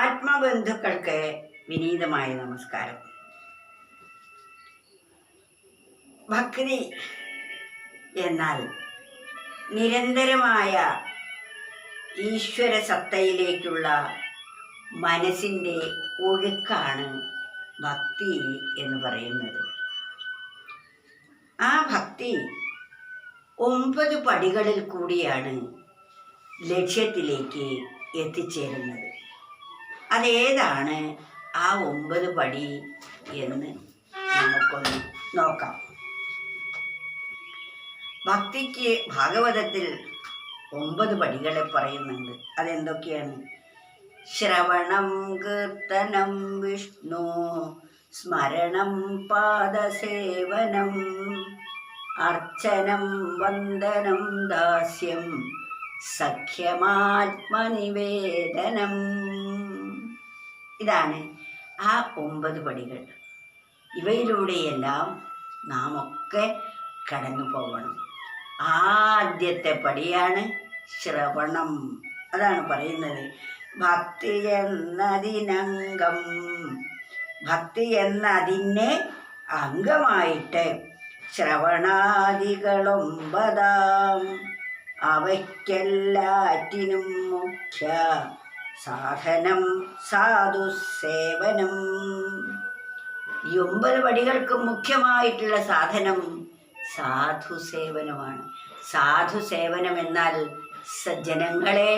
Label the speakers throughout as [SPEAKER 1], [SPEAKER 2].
[SPEAKER 1] ആത്മബന്ധുക്കൾക്ക് വിനീതമായ നമസ്കാരം. ഭക്തി എന്നാൽ നിരന്തരമായ ഈശ്വര സത്തയിലേക്കുള്ള മനസ്സിന്റെ ഒഴുക്കാണ് ഭക്തി എന്ന് പറയുന്നത്. ആ ഭക്തി ഒമ്പത് പടികളിൽ കൂടിയാണ് ലക്ഷ്യത്തിലേക്ക് എത്തിച്ചേരുന്നത്. അതേതാണ് ആ ഒമ്പത് പടി എന്ന് നമുക്കൊന്ന് നോക്കാം. ഭക്തിക്ക് ഭാഗവതത്തിൽ ഒമ്പത് പടികളെ പറയുന്നുണ്ട്. അതെന്തൊക്കെയാണ്? ശ്രവണം കീർത്തനം വിഷ്ണു സ്മരണം പാദസേവനം അർച്ചനം വന്ദനം ദാസ്യം സഖ്യമാത്മനിവേദനം ഇതാണ് ആ ഒമ്പത് പടികൾ. ഇവയിലൂടെയെല്ലാം നാം ഒക്കെ കടന്നു പോകണം. ആദ്യത്തെ പടിയാണ് ശ്രവണം. അതാണ് പറയുന്നത്. ഭക്തി എന്നതിനംഗം. ഭക്തി എന്നതിനെ അംഗമായിട്ട് ശ്രവണാദികളൊമ്പതാം അവയ്ക്കെല്ലാറ്റിനും മുഖ്യ സാധനം സാധുസേവനം ഈ ഒമ്പത് വടികൾക്ക് മുഖ്യമായിട്ടുള്ള സാധനം സാധുസേവനമാണ് സാധുസേവനം എന്നാൽ സജ്ജനങ്ങളെ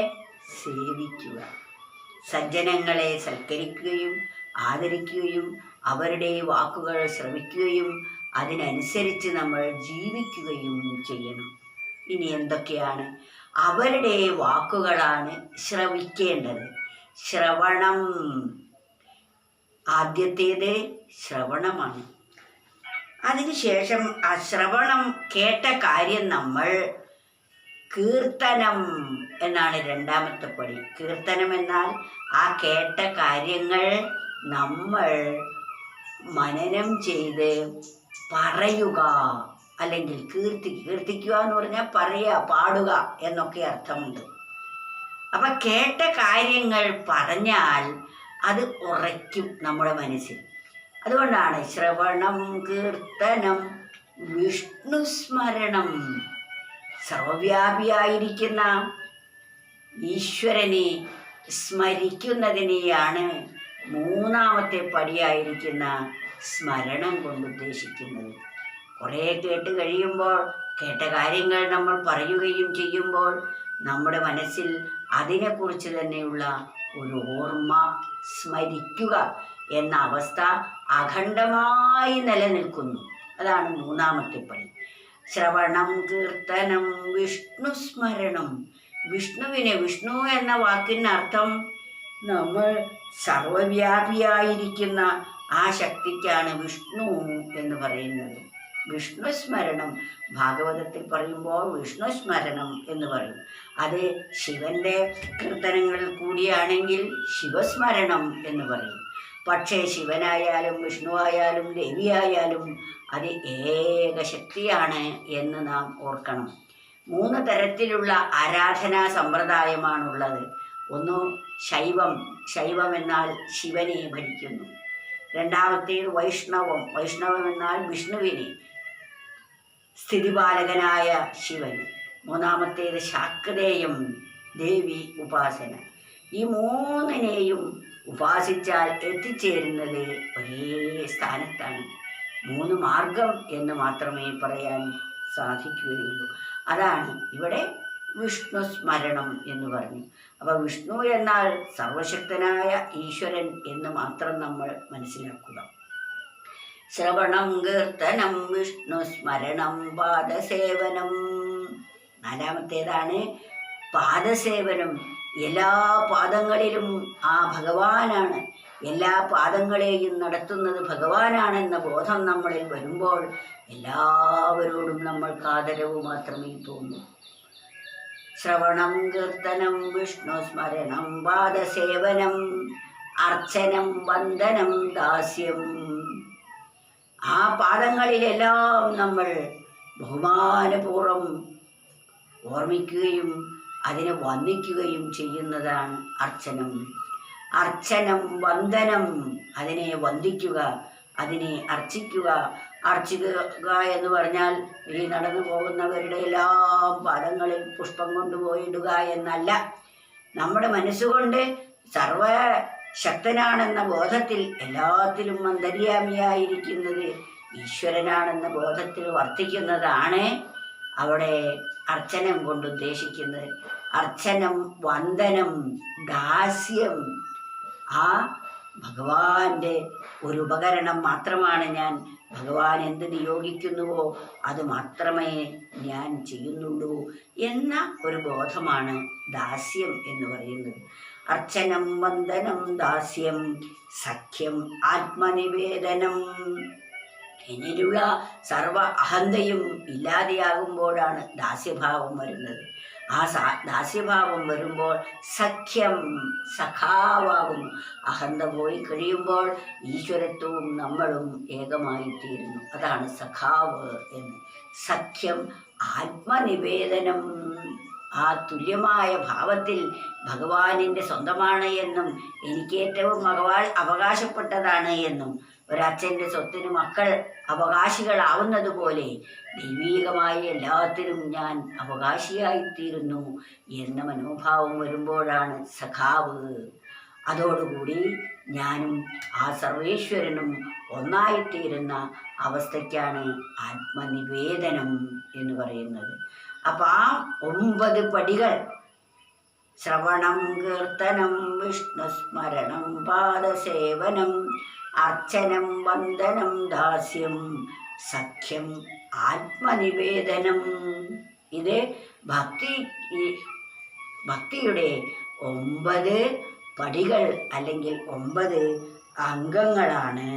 [SPEAKER 1] സേവിക്കുക. സജ്ജനങ്ങളെ സൽക്കരിക്കുകയും ആദരിക്കുകയും അവരുടെ വാക്കുകൾ ശ്രമിക്കുകയും അതിനനുസരിച്ച് നമ്മൾ ജീവിക്കുകയും ചെയ്യണം. ഇനി എന്തൊക്കെയാണ്? അവരുടെ വാക്കുകളാണ് ശ്രവിക്കേണ്ടത്. ശ്രവണം. ആദ്യത്തേത് ശ്രവണമാണ്. അതിനുശേഷം ആ ശ്രവണം കേട്ട കാര്യം നമ്മൾ കീർത്തനം എന്നാണ് രണ്ടാമത്തെ പടി. കീർത്തനം എന്നാൽ ആ കേട്ട കാര്യങ്ങൾ നമ്മൾ മനനം ചെയ്ത് പറയുക. അല്ലെങ്കിൽ കീർത്തി കീർത്തിക്കുക എന്ന് പറഞ്ഞാൽ പറയുക പാടുക എന്നൊക്കെ അർത്ഥമുണ്ട്. അപ്പം കേട്ട കാര്യങ്ങൾ പറഞ്ഞാൽ അത് ഉറയ്ക്കും നമ്മുടെ മനസ്സിൽ. അതുകൊണ്ടാണ് ശ്രവണം കീർത്തനം വിഷ്ണുസ്മരണം സർവവ്യാപിയായിരിക്കുന്ന ഈശ്വരനെ സ്മരിക്കുന്നതിനെയാണ് മൂന്നാമത്തെ പടിയായിരിക്കുന്ന സ്മരണം കൊണ്ട് ഉദ്ദേശിക്കുന്നത്. കുറേ കേട്ട് കഴിയുമ്പോൾ കേട്ട കാര്യങ്ങൾ നമ്മൾ പറയുകയും ചെയ്യുമ്പോൾ നമ്മുടെ മനസ്സിൽ അതിനെക്കുറിച്ച് തന്നെയുള്ള ഒരു ഓർമ്മ സ്മരിക്കുക എന്ന അവസ്ഥ അഖണ്ഡമായി നിലനിൽക്കുന്നു. അതാണ് മൂന്നാമത്തെ പണി ശ്രവണം കീർത്തനം വിഷ്ണു സ്മരണം. വിഷ്ണുവിനെ വിഷ്ണു എന്ന വാക്കിന് അർത്ഥം നമ്മൾ സർവവ്യാപിയായിരിക്കുന്ന ആ ശക്തിക്കാണ് വിഷ്ണു എന്ന് പറയുന്നത്. വിഷ്ണു സ്മരണം ഭാഗവതത്തിൽ പറയുമ്പോൾ വിഷ്ണുസ്മരണം എന്ന് പറയും. അത് ശിവന്റെ കീർത്തനങ്ങളിൽ കൂടിയാണെങ്കിൽ ശിവസ്മരണം എന്ന് പറയും. പക്ഷേ ശിവനായാലും വിഷ്ണുവായാലും ദേവിയായാലും അത് ഏകശക്തിയാണ് എന്ന് നാം ഓർക്കണം. മൂന്ന് തരത്തിലുള്ള ആരാധനാ സമ്പ്രദായമാണുള്ളത്. ഒന്ന് ശൈവം ശൈവം എന്നാൽ ശിവനെ ഭരിക്കുന്നു. രണ്ടാമത്തേത് വൈഷ്ണവം. വൈഷ്ണവം എന്നാൽ വിഷ്ണുവിനെ. സ്ഥിതിപാലകനായ ശിവൻ. മൂന്നാമത്തേത് ശാക്തേയം ദേവി ഉപാസന ഈ മൂന്നിനെയും ഉപാസിച്ചാൽ എത്തിച്ചേരുന്നത് ഒരേ സ്ഥാനത്താണ്. മൂന്ന് മാർഗം എന്ന് മാത്രമേ പറയാൻ സാധിക്കുകയുള്ളൂ. അതാണ് ഇവിടെ വിഷ്ണു സ്മരണം എന്ന് പറഞ്ഞു. അപ്പോൾ വിഷ്ണു എന്നാൽ സർവശക്തനായ ഈശ്വരൻ എന്ന് മാത്രം നമ്മൾ മനസ്സിലാക്കുക. ശ്രവണം കീർത്തനം വിഷ്ണു സ്മരണം പാദസേവനം. നാലാമത്തേതാണ് പാദസേവനം. എല്ലാ പാദങ്ങളിലും ആ ഭഗവാനാണ്. എല്ലാ പാദങ്ങളെയും നടത്തുന്നത് ഭഗവാനാണെന്ന ബോധം നമ്മളിൽ വരുമ്പോൾ എല്ലാവരോടും നമ്മൾ ആദരവ് മാത്രമേ തോന്നൂ. ശ്രവണം കീർത്തനം വിഷ്ണു സ്മരണം പാദസേവനം. അർച്ചനം വന്ദനം ദാസ്യം. ആ പാഠങ്ങളിലെല്ലാം നമ്മൾ ബഹുമാനപൂർവം ഓർമ്മിക്കുകയും അതിനെ വന്ദിക്കുകയും ചെയ്യുന്നതാണ് അർച്ചനം. അർച്ചനം വന്ദനം അതിനെ വന്ദിക്കുക അതിനെ അർച്ചിക്കുക. അർച്ചിക്കുക എന്ന് പറഞ്ഞാൽ ഈ നടന്നു പോകുന്നവരുടെ എല്ലാം പാദങ്ങളിൽ പുഷ്പം കൊണ്ടുപോയിടുക എന്നല്ല. നമ്മുടെ മനസ്സുകൊണ്ട് സർവ ശക്തനാണെന്ന ബോധത്തിൽ എല്ലാത്തിലും അന്തര്യാമിയായിരിക്കുന്നത് ഈശ്വരനാണെന്ന ബോധത്തിൽ വർത്തിക്കുന്നതാണ് അവിടെ അർച്ചനം കൊണ്ട് ഉദ്ദേശിക്കുന്നത്. അർച്ചനം വന്ദനം ദാസ്യം ആ ഭഗവാന്റെ ഒരു ഉപകരണം മാത്രമാണ് ഞാൻ. ഭഗവാൻ എന്ത് നിയോഗിക്കുന്നുവോ അത് മാത്രമേ ഞാൻ ചെയ്യുന്നുള്ളൂ എന്ന ഒരു ബോധമാണ് ദാസ്യം എന്ന് പറയുന്നത്. അർച്ചനം വന്ദനം ദാസ്യം സഖ്യം ആത്മനിവേദനം. എന്നിലുള്ള സർവ അഹന്തയും ഇല്ലാതെയാകുമ്പോഴാണ് ദാസ്യഭാവം വരുന്നത്. ആ ദാസ്യഭാവം വരുമ്പോൾ സഖ്യം സഖാവാകുന്നു. അഹന്ത പോയി കഴിയുമ്പോൾ ഈശ്വരത്വവും നമ്മളും ഏകമായിത്തീരുന്നു. അതാണ് സഖാവ് എന്ന്. സഖ്യം ആത്മനിവേദനം. ആ തുല്യമായ ഭാവത്തിൽ ഭഗവാനിന്റെ സ്വന്തമാണ് എന്നും എനിക്കേറ്റവും ഭഗവാൻ അവകാശപ്പെട്ടതാണ് എന്നും ഒരച്ഛന്റെ സ്വത്തിന് മക്കൾ അവകാശികളാവുന്നത് പോലെ ദൈവീകമായ എല്ലാത്തിനും ഞാൻ അവകാശിയായിത്തീരുന്നു എന്ന മനോഭാവം വരുമ്പോഴാണ് സഖാവ്. അതോടുകൂടി ഞാനും ആ സർവേശ്വരനും ഒന്നായിത്തീരുന്ന അവസ്ഥയ്ക്കാണ് ആത്മനിവേദനം എന്ന് പറയുന്നത്. അപ്പം ആ ഒമ്പത് പടികൾ. ശ്രവണം കീർത്തനം വിഷ്ണുസ്മരണം പാദസേവനം അർച്ചനം വന്ദനം ദാസ്യം സഖ്യം ആത്മനിവേദനം. ഇത് ഭക്തി ഭക്തിയുടെ ഒമ്പത് പടികൾ അല്ലെങ്കിൽ ഒമ്പത് അംഗങ്ങളാണ്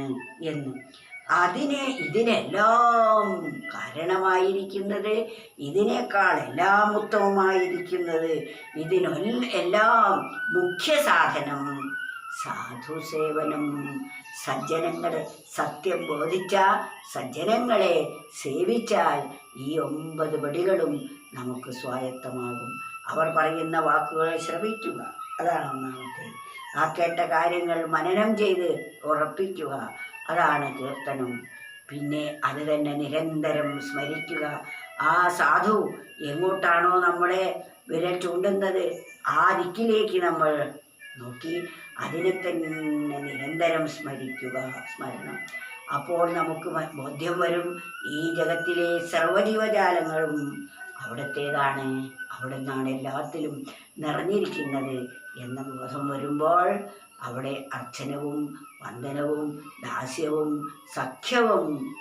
[SPEAKER 1] എന്ന്. അതിനെ ഇതിനെല്ലാം കാരണമായിരിക്കുന്നത് ഇതിനേക്കാൾ എല്ലാം ഉത്തമമായിരിക്കുന്നത് ഇതിനൊല്ല എല്ലാം മുഖ്യ സാധനം സാധു സേവനം. സജ്ജനങ്ങളെ സത്യം ബോധിച്ച സജ്ജനങ്ങളെ സേവിച്ചാൽ ഈ ഒമ്പത് പടികളും നമുക്ക് സ്വായത്തമാകും. അവർ പറയുന്ന വാക്കുകളെ ശ്രവിക്കുക. അതാണ് ഒന്നാമത്തെ ആ കേട്ട കാര്യങ്ങൾ മനനം ചെയ്ത് ഉറപ്പിക്കുക. അതാണ് കീർത്തനം. പിന്നെ അത് തന്നെ നിരന്തരം സ്മരിക്കുക. ആ സാധു എങ്ങോട്ടാണോ നമ്മളെ വിരൽ ചൂണ്ടുന്നത്? ആ ദിക്കിലേക്ക് നമ്മൾ നോക്കി അതിനെ തന്നെ നിരന്തരം സ്മരിക്കുക സ്മരണം. അപ്പോൾ നമുക്ക് ബോധ്യം വരും. ഈ ജഗത്തിലെ സർവജീവജാലങ്ങളും അവിടത്തേതാണ്. അവിടെ നിന്നാണ് എല്ലാത്തിലും നിറഞ്ഞിരിക്കുന്നത് എന്ന ബോധം വരുമ്പോൾ അവിടെ അർച്ചനവും വന്ദനവും ദാസ്യവും സഖ്യവും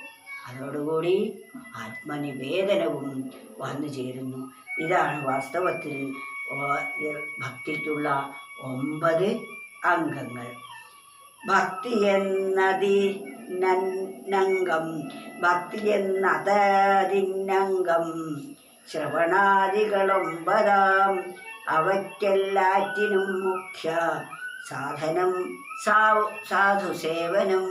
[SPEAKER 1] അതോടുകൂടി ആത്മനിവേദനവും വന്നു ചേരുന്നു. ഇതാണ് വാസ്തവത്തിൽ ഭക്തിക്കുള്ള ഒമ്പത് അംഗങ്ങൾ. ഭക്തി എന്നതി നന്നംഗം ഭക്തി എന്നതതിന്നംഗം ശ്രവണാദികളൊമ്പതാം. അവയ്ക്കെല്ലാറ്റിനും മുഖ്യ സാധനം സാ സാധുസേവനം